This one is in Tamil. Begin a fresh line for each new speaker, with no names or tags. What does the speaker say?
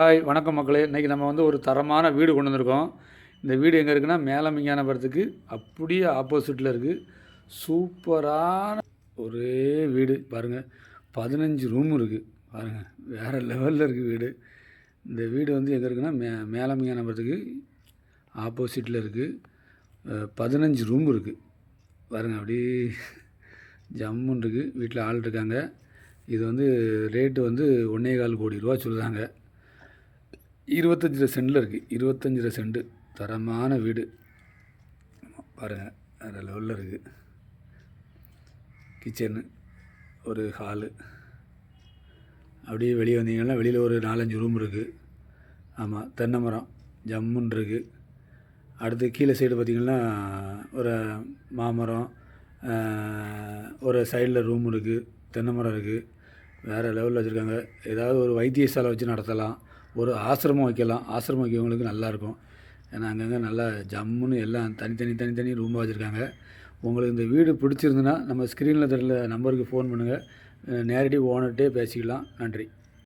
ஹாய் வணக்கம் மக்களே. இன்றைக்கி நம்ம வந்து ஒரு தரமான வீடு கொண்டு வந்திருக்கோம். இந்த வீடு எங்கே இருக்குன்னா மேலே விஞ்ஞானபுரத்துக்கு அப்படியே ஆப்போசிட்டில் இருக்குது சூப்பரான ஒரே வீடு பாருங்கள் பதினஞ்சு ரூம் இருக்குது பாருங்கள் வேறு லெவலில் இருக்குது வீடு. இந்த வீடு வந்து எங்கே இருக்குன்னா மே மேலே விஞ்ஞானபுரத்துக்கு ஆப்போசிட்டில் இருக்குது பதினஞ்சு ரூம் இருக்குது பாருங்கள் அப்படியே ஜம்முன்னு இருக்குது வீட்டில் ஆள் இருக்காங்க. இது வந்து ரேட்டு வந்து ஒன்றே கால் கோடி ரூபா சொல்லுறாங்க இருபத்தஞ்சி சென்டில் இருக்குது இருபத்தஞ்சி செண்டு தரமான வீடு. பாருங்கள் வேறு லெவலில் இருக்குது கிச்சனு ஒரு ஹாலு அப்படியே வெளியே வந்தீங்கன்னா வெளியில் ஒரு நாலஞ்சு ரூம் இருக்குது ஆமாம் தென்னை மரம் ஜம்முன்னு இருக்குது அடுத்து கீழே சைடு பார்த்திங்கன்னா ஒரு மாமரம் ஒரு சைடில் ரூம் இருக்குது தென்னை மரம் இருக்குது வேறு லெவலில் வச்சுருக்காங்க. ஏதாவது ஒரு வைத்தியசாலை வச்சு நடத்தலாம். ஒரு ஆசிரமம் வைக்கலாம். ஆசிரமம் வைக்கிறவங்களுக்கு நல்லாயிருக்கும் ஏன்னா அங்கங்கே நல்லா ஜம்முன்னு எல்லாம் தனித்தனி தனித்தனி ரூமாக வச்சுருக்காங்க. உங்களுக்கு இந்த வீடு பிடிச்சிருந்துன்னா நம்ம ஸ்க்ரீனில் தெரியல நம்பருக்கு ஃபோன் பண்ணுங்கள் நேரடி ஓனர்கிட்டே பேசிக்கலாம். நன்றி.